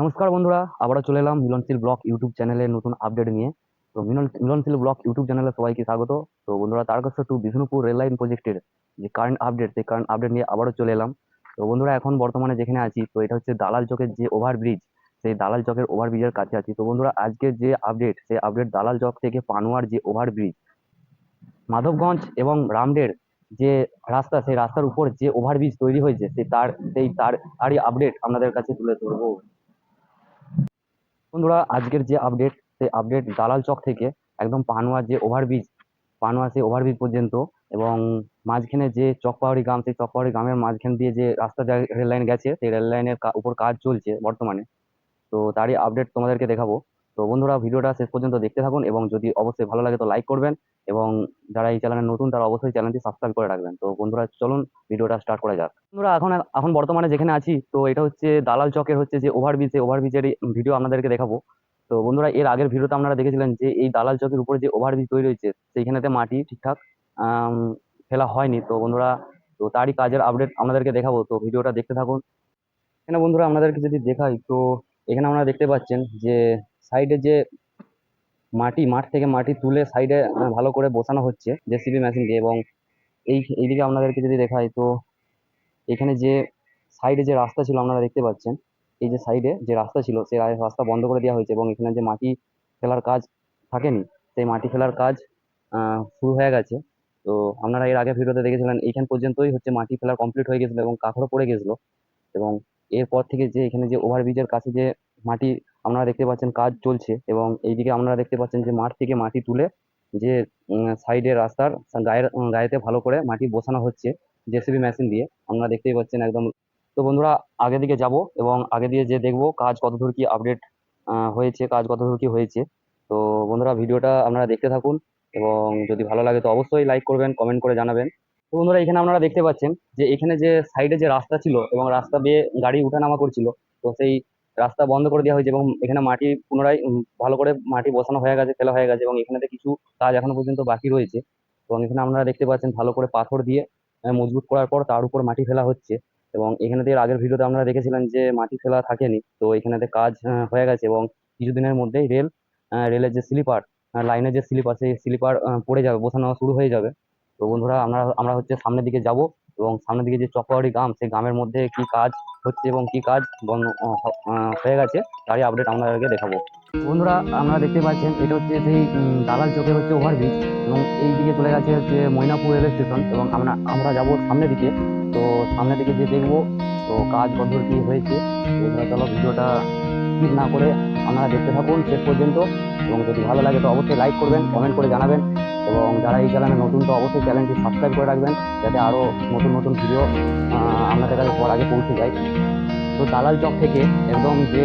নমস্কার বন্ধুরা, আবারও চলে এলাম মিলনশীল ব্লগ ইউটিউব চ্যানেলের নতুন আপডেট নিয়ে। তো মিলন মিলনশীল ব্লগ ইউটিউব চ্যানেলে সবাইকে স্বাগত। তো বন্ধুরা Tarakeswar to Bishnupur rail line প্রজেক্টের যে কারেন্ট আপডেট সেই কারেন্ট আপডেট নিয়ে আবারও চলে এলাম। তো বন্ধুরা, এখন বর্তমানে যেখানে আছি, তো এটা হচ্ছে দালাল চকের যে ওভারব্রিজ সেই দালাল চকের ওভারব্রিজের কাছে আছি। তো বন্ধুরা, আজকের যে আপডেট সেই আপডেট দালাল চক থেকে পানোয়ার যে ওভারব্রিজ মাধবগঞ্জ এবং রামডের যে রাস্তা, সেই রাস্তার উপর যে ওভারব্রিজ তৈরি হয়েছে, সেই তার সেই তার তারই আপডেট আপনাদের কাছে তুলে ধরবো। বন্ধুরা, আজকের যে আপডেট সেই আপডেট দালাল চক থেকে একদম পানোয়া যে ওভারব্রিজ পানোয়া সেই ওভারব্রিজ পর্যন্ত এবং মাঝখানে যে চকপাহাড়ি গ্রাম, সেই চকপাহাড়ি গ্রামের মাঝখান দিয়ে যে রাস্তা যা রেল লাইন গেছে, সেই রেল লাইনের উপর কাজ চলছে বর্তমানে। তো তারই আপডেট তোমাদেরকে দেখাবো। তো বন্ধুরা, ভিডিওটা শেষ পর্যন্ত দেখতে থাকুন এবং যদি অবশ্যই ভালো লাগে তো লাইক করবেন। এবং যারা এই চ্যানেলে নতুন, তারা অবশ্যই চ্যানেলটি সাবস্ক্রাইব করে রাখবেন। তো বন্ধুরা, চলুন ভিডিওটা স্টার্ট করা যাক। বন্ধুরা, এখন এখন বর্তমানে যেখানে আছি, তো এটা হচ্ছে দালাল চকের হচ্ছে যে ওভারব্রিজ সেই ওভারব্রিজের ভিডিও আপনাদেরকে দেখাবো। তো বন্ধুরা, এর আগের ভিডিওতে আপনারা দেখেছিলেন যে এই দালাল চকের উপরে যে ওভারব্রিজ তৈরি হয়েছে, সেইখানেতে মাটি ঠিকঠাক ফেলা হয়নি। তো বন্ধুরা, তো তারই কাজের আপডেট আপনাদেরকে দেখাবো। তো ভিডিওটা দেখতে থাকুন। এখানে বন্ধুরা, আপনাদেরকে যদি দেখাই, তো এখানে আপনারা দেখতে পাচ্ছেন যে সাইডে যে মাটি, মাঠ থেকে মাটি তুলে সাইডে ভালো করে বসানো হচ্ছে জেসিবি মেশিন দিয়ে এবং এই, এইদিকে আপনাদেরকে যদি দেখাই তো এখানে যে সাইডে যে রাস্তা ছিল আপনারা দেখতে পাচ্ছেন, এই যে সাইডে যে রাস্তা ছিল সেই রাস্তা বন্ধ করে দেওয়া হয়েছে এবং এখানে যে মাটি ফেলার কাজ থাকেনি, সেই মাটি ফেলার কাজ শুরু হয়ে গেছে। তো আপনারা এর আগে ভিডিওতে দেখেছিলেন, এইখান পর্যন্তই হচ্ছে মাটি ফেলার কমপ্লিট হয়ে গেছিল এবং কাঁকড়ও পড়ে গেছিল এবং এরপর থেকে যে এখানে যে ওভারব্রিজের কাছে যে মাটি আপনারা দেখতে পাচ্ছেন কাজ চলছে এবং এইদিকে আপনারা দেখতে পাচ্ছেন যে মাঠ থেকে মাটি তুলে যে সাইডে রাস্তার গায়ের গায়েতে ভালো করে মাটি বসানো হচ্ছে জেসিবি মেশিন দিয়ে। আপনারা দেখতেই পাচ্ছেন একদম। তো বন্ধুরা, আগে দিকে যাব এবং আগে দিয়ে যে দেখব কাজ কতদূর কি আপডেট হয়েছে, কাজ কতদূর কি হয়েছে। তো বন্ধুরা, ভিডিওটা আপনারা দেখতে থাকুন এবং যদি ভালো লাগে তো অবশ্যই লাইক করবেন কমেন্ট করে জানাবেন। তো বন্ধুরা, এখানে আপনারা দেখতে পাচ্ছেন যে এখানে যে সাইডে যে রাস্তা ছিল এবং রাস্তা দিয়ে গাড়ি উঠানামা করছিল, তো সেই রাস্তা বন্ধ করে দেওয়া হয়েছে এবং এখানে মাটি পুনরায় ভালো করে মাটি বসানো হয়ে গেছে, ফেলা হয়ে গেছে এবং এখানেতে কিছু কাজ এখনও পর্যন্ত বাকি রয়েছে। এবং এখানে আপনারা দেখতে পাচ্ছেন ভালো করে পাথর দিয়ে মজবুত করার পর তার উপর মাটি ফেলা হচ্ছে এবং এখানে এর আগের ভিডিওতে আপনারা দেখেছিলেন যে মাটি ফেলা থাকেনি, তো এখানেতে কাজ হয়ে গেছে এবং কিছুদিনের মধ্যেই রেল রেলের যে স্লিপার লাইনের যে স্লিপার সেই স্লিপার পড়ে যাবে, বসানো শুরু হয়ে যাবে। তো বন্ধুরা, আমরা আমরা হচ্ছে সামনের দিকে যাব। এবং সামনের দিকে যে চকপাহাড়ি গ্রাম, সেই গ্রামের মধ্যে কি কাজ হচ্ছে এবং কি কাজ বন্ধ হয়ে গেছে, তারই আপডেট আপনাদেরকে দেখাবো। বন্ধুরা, আপনারা দেখতে পাচ্ছেন, এটা হচ্ছে সেই দালাল চকের হচ্ছে ওভারব্রিজ এবং এই দিকে চলে গেছে হচ্ছে ময়নাপুর রেল স্টেশন এবং আমরা আমরা যাব সামনের দিকে। তো সামনের দিকে যে দেখব, তো কাজ কতদূর কি হয়েছে। বন্ধুরা, চলো ভিডিওটা স্কিপ না করে আপনারা দেখতে থাকুন শেষ পর্যন্ত এবং যদি ভালো লাগে তো অবশ্যই লাইক করবেন কমেন্ট করে জানাবেন। এবং যারা এই চ্যানেলে নতুন, তো অবশ্যই চ্যানেলটি সাবস্ক্রাইব করে রাখবেন যাতে আরও নতুন নতুন ভিডিও আপনাদের কাছে পর আগে পৌঁছে যায়। তো দালাল চক থেকে একদম যে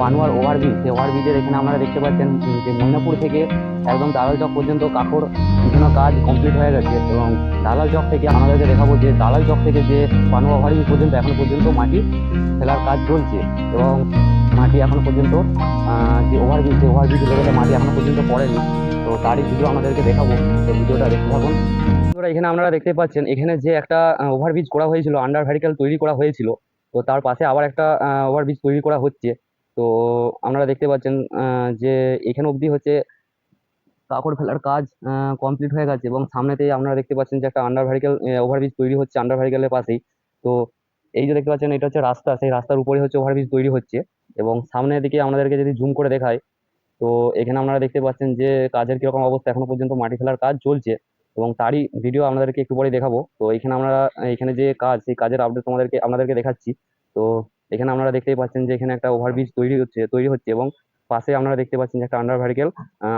পানোয়ার ওভারব্রিজ সেই ওভারব্রিজের এখানে আপনারা দেখতে পাচ্ছেন যে মৈনাপুর থেকে একদম দালাল চক পর্যন্ত কাপড় বিভিন্ন কাজ কমপ্লিট হয়ে গেছে এবং দালাল চক থেকে আমাদেরকে দেখাবো যে দালাল চক থেকে যে পানোয়া ওভারব্রিজ পর্যন্ত এখন পর্যন্ত মাটি ফেলার কাজ চলছে এবং মাটি এখনও পর্যন্ত যে ওভারব্রিজ সেই ওভারব্রিজ লেভেলে মাটি এখনও পর্যন্ত পড়েনি। তো তারই ভিডিও আমাদেরকে দেখাবো। তো ভিডিওটা দেখতে থাকুন। এখানে আপনারা দেখতে পাচ্ছেন, এখানে যে একটা ওভারব্রিজ করা হয়েছিল আন্ডার ভ্যারিক্যাল তৈরি করা হয়েছিল, তো তার পাশে আবার একটা ওভারব্রিজ তৈরি করা হচ্ছে। তো আপনারা দেখতে পাচ্ছেন যে এখানে অবধি হচ্ছে কাকড় ফেলার কাজ কমপ্লিট হয়ে গেছে এবং সামনেতেই আপনারা দেখতে পাচ্ছেন যে একটা আন্ডার ভ্যারিক্যাল ওভারব্রিজ তৈরি হচ্ছে আন্ডার ভ্যারিক্যালের পাশেই। তো এই যে দেখতে পাচ্ছেন, এটা হচ্ছে রাস্তা, সেই রাস্তার উপরে হচ্ছে ওভারব্রিজ তৈরি হচ্ছে এবং সামনের দিকে আপনাদেরকে যদি জুম করে দেখায় তো এখানে আপনারা দেখতে পাচ্ছেন যে কাজের কীরকম অবস্থা এখনও পর্যন্ত মাটি ফেলার কাজ চলছে এবং তারই ভিডিও আপনাদেরকে একটু পরে দেখাবো। তো এখানে আমরা, এখানে যে কাজ, সেই কাজের আপডেট তোমাদেরকে, আপনাদেরকে দেখাচ্ছি। তো এখানে আপনারা দেখতেই পাচ্ছেন যে এখানে একটা ওভারব্রিজ তৈরি হচ্ছে তৈরি হচ্ছে এবং পাশে আপনারা দেখতে পাচ্ছেন যে একটা আন্ডার ভ্যারিকেল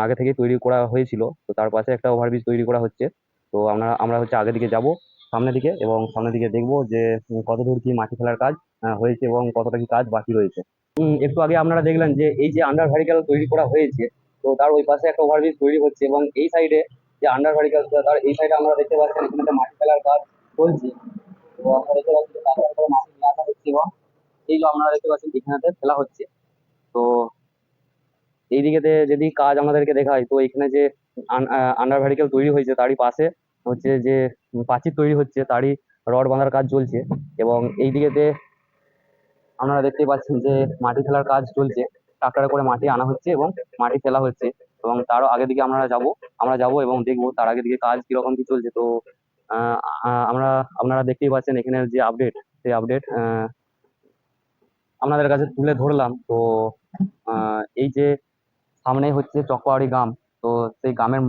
আগে থেকে তৈরি করা হয়েছিল। তো তার পাশে একটা ওভারব্রিজ তৈরি করা হচ্ছে। তো আমরা আমরা হচ্ছে আগের দিকে যাব, সামনের দিকে, এবং সামনের দিকে দেখব যে কতদূর কি মাটি ফেলার কাজ হয়েছে এবং কতটা কি কাজ বাকি রয়েছে। একটু আগে আপনারা দেখলেন যে, এই যে আন্ডার ভ্যারিকেল তৈরি করা হয়েছে, তো তার ওই পাশে একটা ওভারব্রিজ তৈরি হচ্ছে, এবং এই সাইডে যে আন্ডার ভ্যারিকেল তার এই সাইডে আমরা দেখতে পাচ্ছি এখানে মাটি ফেলার কাজ চলছে। এবং এই যে আপনারা দেখতে পাচ্ছেন এখানেতে ফেলা হচ্ছে। তো এই দিকেতে যদি কাজ আমাদেরকে দেখায় তো এখানে যে আন্ডার ভ্যারিকেল তৈরি হয়েছে, তারই পাশে হচ্ছে যে প্রাচীর তৈরি হচ্ছে, তারই রড বাঁধার কাজ চলছে এবং এই দিকেতে আপনারা দেখতেই পাচ্ছেন যে মাটি ফেলার কাজ চলছে। ট্রাক্টরে করে মাটি আনা হচ্ছে এবং মাটি ফেলা হচ্ছে এবং তারও আগে দিকে আমরা যাব আমরা যাব এবং দেখব তার আগে দিকে কাজ কীরকম কি চলছে। তো আমরা, আপনারা দেখতেই পাচ্ছেন এখানে যে আপডেট সেই আপডেট আপনাদের কাছে তুলে ধরলাম। তো এই যে সামনে হচ্ছে চকপাহাড়ি গ্রাম। তো সেই গ্রামের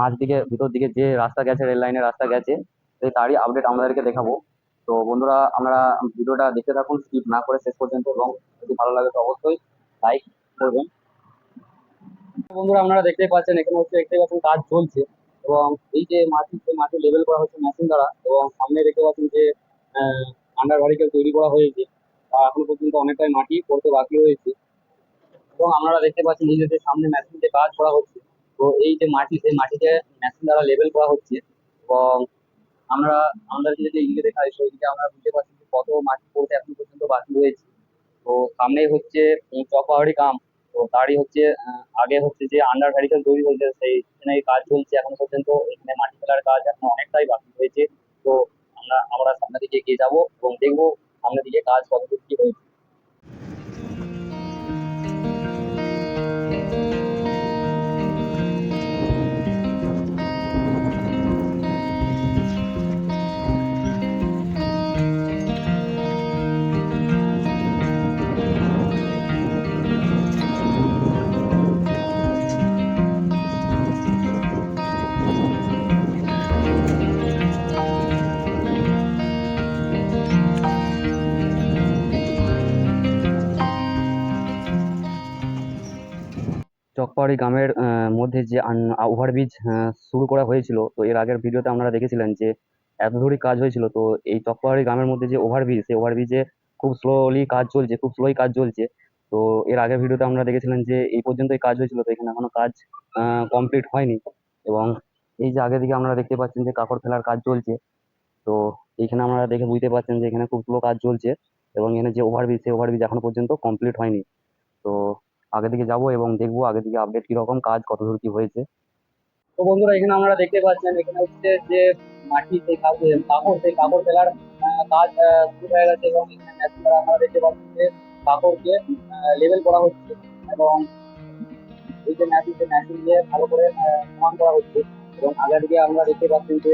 মাঝ দিকে, ভিতর দিকে যে রাস্তা গেছে, রেল লাইনের রাস্তা গেছে, সেই তারই আপডেট আপনাদেরকে দেখাবো। তো বন্ধুরা, আপনারা ভিডিওটা দেখতে থাকুন স্কিপ না করে শেষ পর্যন্ত, এবং যদি ভালো লাগে তো অবশ্যই লাইক করবেন। বন্ধুরা, আপনারা দেখতেই পাচ্ছেন, এখানে হচ্ছে, দেখতেই পাচ্ছেন কাজ চলছে, এবং এই যে মাটি, সেই মাটি লেভেল করা হচ্ছে মেশিন দ্বারা, এবং সামনে দেখতে পাচ্ছেন যে আন্ডার ভারিকেল তৈরি করা হয়েছে, আর এখনও পর্যন্ত অনেকটাই মাটি পড়তে বাকি রয়েছে। এবং আপনারা দেখতে পাচ্ছেন এই যে সামনে মেশিন দিয়ে কাজ করা হচ্ছে তো এই যে মাটি সেই মাটিকে মেশিন দ্বারা লেভেল করা হচ্ছে এবং আমরা আমাদেরকে যদি এদিকে দেখাই তো এদিকে আমরা বুঝতে পারছি যে কত মাটি পড়তে এখনও পর্যন্ত বাকি রয়েছে। তো সামনেই হচ্ছে উম, কাম তো তারই হচ্ছে আগে হচ্ছে যে আন্ডার ভ্যারিকেল তৈরি হয়েছে সেই এখানে কাজ চলছে এখনও পর্যন্ত এখানে মাটি ফেলার কাজ এখন অনেকটাই বাকি রয়েছে। তো আমরা আমরা সামনের দিকে এগিয়ে যাব এবং দেখব সামনের দিকে কাজ কতদূর কি হয়েছে। চকপাহাড়ি গ্রামের মধ্যে যে ওভারব্রিজ শুরু করা হয়েছিল, তো এর আগের ভিডিওতে আপনারা দেখেছিলেন যে এত দূরই কাজ হয়েছিল, তো এই চকপাহাড়ি গ্রামের মধ্যে যে ওভারব্রিজ সেই ওভারব্রিজে খুব স্লোলি কাজ চলছে, খুব স্লোই কাজ চলছে। তো এর আগের ভিডিওতে আপনারা দেখেছিলেন যে এই পর্যন্তই কাজ হয়েছিল, তো এখানে এখনও কাজ কমপ্লিট হয়নি। এবং এই যে আগে দিকে আপনারা দেখতে পাচ্ছেন যে কাপড় ফেলার কাজ চলছে, তো এইখানে আপনারা দেখে বুঝতে পারছেন যে এখানে খুব স্লো কাজ চলছে, এবং এখানে যে ওভারব্রিজ সেই ওভারব্রিজ এখনও পর্যন্ত কমপ্লিট হয়নি। তো আগে দিকে যাব এবং দেখব আগে দিকে আপডেট কীরকম কাজ কত দূর কি হয়েছে। তো বন্ধুরা, এখানে আমরা দেখতে পাচ্ছেন, এখানে হচ্ছে যে মাটি সেই কাপড় সেই কাপড় ফেলার কাজ শুরু হয়ে গেছে এবং মেশিন দেখতে পাচ্ছেন যে কাপড়কে লেভেল করা হচ্ছে এবং এই যে মেশিন সেই মেশিন দিয়ে ভালো করে সমান করা হচ্ছে এবং আগের দিকে আমরা দেখতে পাচ্ছেন যে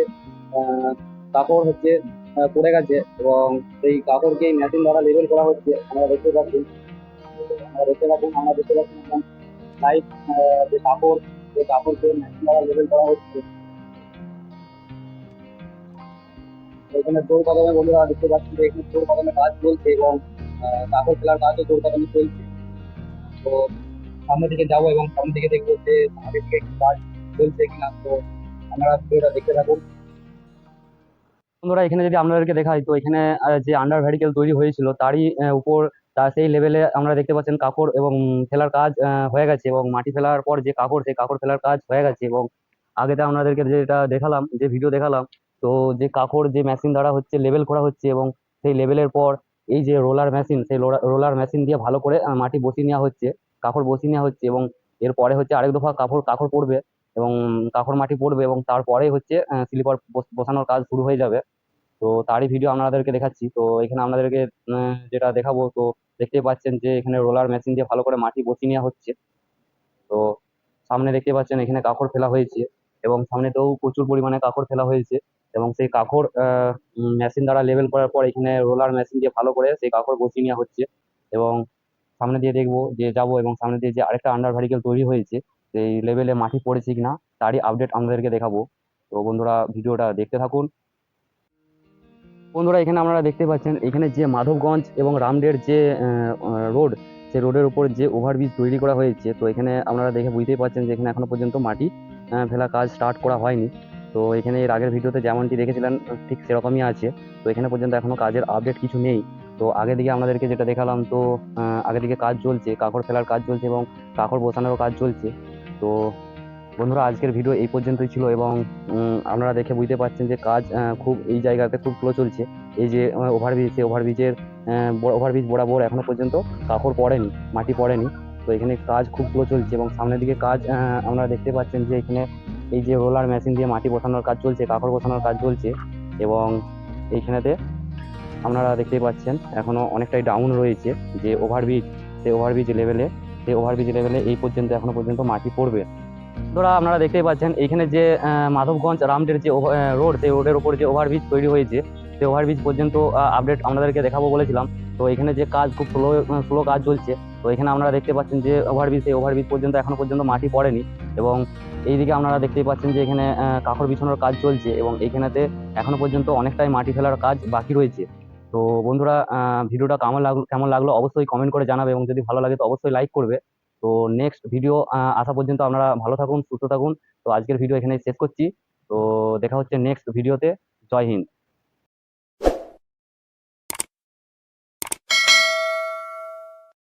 কাপড় হচ্ছে পড়ে গেছে এবং সেই কাপড়কে মেশিন দ্বারা লেভেল করা হচ্ছে। আমরা দেখতে পাচ্ছি দেখতে পাচ্ছেন আমরা দেখতে পাচ্ছি যে কাপড়, যে লেভেল করা হচ্ছে। এখানে কদমে বন্ধুরা দেখতে যে এখানে কদমে কাজ চলছে এবং কাপড় কাজও কদমে চলছে। তো সামনের দিকে যাব এবং সামনের দিকে দেখব যে দিকে কাজ চলছে কিনা। তো দেখতে বন্ধুরা, এখানে যদি আপনাদেরকে দেখাই, তো এখানে যে আন্ডার ভ্যারিকেল তৈরি হয়েছিল, তারই উপর তার সেই লেভেলে আমরা দেখতে পাচ্ছেন কাপড় এবং ফেলার কাজ হয়ে গেছে এবং মাটি ফেলার পর যে কাপড়, সেই কাপড় ফেলার কাজ হয়ে গেছে এবং আগেতে আপনাদেরকে যেটা দেখালাম, যে ভিডিও দেখালাম, তো যে কাপড় যে মেশিন দ্বারা হচ্ছে লেভেল করা হচ্ছে এবং সেই লেভেলের পর এই যে রোলার মেশিন সেই রোলার মেশিন দিয়ে ভালো করে মাটি বসিয়ে নেওয়া হচ্ছে, কাপড় বসিয়ে নেওয়া হচ্ছে এবং এরপরে হচ্ছে আরেক দফা কাপড় কাপড় পড়বে এবং কাপড় মাটি পড়বে এবং তারপরে হচ্ছে স্লিপার বসানোর কাজ শুরু হয়ে যাবে। তো তারই ভিডিও আপনাদেরকে দেখাচ্ছি। তো এখানে আপনাদেরকে যেটা দেখাবো, তো দেখতেই পাচ্ছেন যে এখানে রোলার মেশিন দিয়ে ভালো করে মাটি বসিয়ে নেওয়া হচ্ছে। তো সামনে দেখতে পাচ্ছেন এখানে কাকড় ফেলা হয়েছে এবং সামনেতেও প্রচুর পরিমাণে কাকড় ফেলা হয়েছে এবং সেই কাকড় মেশিন দ্বারা লেভেল করার পর এখানে রোলার মেশিন দিয়ে ভালো করে সেই কাকড় বসিয়ে নেওয়া হচ্ছে এবং সামনে দিয়ে দেখব যে যাব এবং সামনে দিয়ে যে আরেকটা আন্ডার ভ্যারিকেল তৈরি হয়েছে, সেই লেভেলে মাটি পড়েছে কিনা, তারই আপডেট আমাদেরকে দেখাবো। তো বন্ধুরা, ভিডিওটা দেখতে থাকুন। বন্ধুরা, এখানে আপনারা দেখতে পাচ্ছেন, এখানে যে মাধবগঞ্জ এবং রামডের যে রোড সেই রোডের উপর যে ওভারব্রিজ তৈরি করা হয়েছে, তো এখানে আপনারা দেখে বুঝতেই পারছেন যে এখানে এখনও পর্যন্ত মাটি ফেলা কাজ স্টার্ট করা হয়নি। তো এখানে এর আগের ভিডিওতে যেমনটি দেখেছিলেন, ঠিক সেরকমই আছে। তো এখানে পর্যন্ত এখনও কাজের আপডেট কিছু নেই। তো আগে দিকে আপনাদেরকে যেটা দেখালাম, তো আগে দিকে কাজ চলছে, কাকড় ফেলার কাজ চলছে এবং কাকড় বসানোরও কাজ চলছে। তো বন্ধুরা, আজকের ভিডিও এই পর্যন্তই ছিল এবং আপনারা দেখে বুঝতে পারছেন যে কাজ খুব এই জায়গাতে খুব স্লো চলছে। এই যে ওভারব্রিজ সেই ওভারব্রিজের ওভারব্রিজ বরাবর এখনও পর্যন্ত কাপড় পড়েনি, মাটি পড়েনি। তো এখানে কাজ খুব স্লো চলছে এবং সামনের দিকে কাজ আপনারা দেখতে পাচ্ছেন যে এখানে এই যে রোলার মেশিন দিয়ে মাটি বসানোর কাজ চলছে, কাপড় বসানোর কাজ চলছে এবং এইখানেতে আপনারা দেখতেই পাচ্ছেন এখনও অনেকটাই ডাউন রয়েছে যে ওভারব্রিজ সেই ওভারব্রিজ লেভেলে সেই ওভারব্রিজ লেভেলে এই পর্যন্ত এখনও পর্যন্ত মাটি পড়বে। বন্ধুরা, আপনারা দেখতেই পাচ্ছেন এইখানে যে মাধবগঞ্জ রামদের যে রোড, সেই রোডের উপর যে ওভারব্রিজ তৈরি হয়েছে, সেই ওভারব্রিজ পর্যন্ত আপডেট আপনাদেরকে দেখাবো বলেছিলাম। তো এখানে যে কাজ খুব স্লো স্লো কাজ চলছে, তো এখানে আপনারা দেখতে পাচ্ছেন যে ওভারব্রিজ সেই ওভারব্রিজ পর্যন্ত এখনও পর্যন্ত মাটি পড়েনি এবং এইদিকে আপনারা দেখতেই পাচ্ছেন যে, এখানে কাকর বিছানোর কাজ চলছে এবং এইখানেতে এখনও পর্যন্ত অনেকটাই মাটি ফেলার কাজ বাকি রয়েছে। তো বন্ধুরা ভিডিওটা কেমন লাগল কেমন লাগল অবশ্যই কমেন্ট করে জানাবে এবং যদি ভালো লাগে তো অবশ্যই লাইক করবে। তো নেক্সট ভিডিও আসা পর্যন্ত আপনারা ভালো থাকুন, সুস্থ থাকুন। তো আজকের ভিডিও এখানে শেষ করছি। তো দেখা হচ্ছে নেক্সট ভিডিওতে জয় হিন্দ।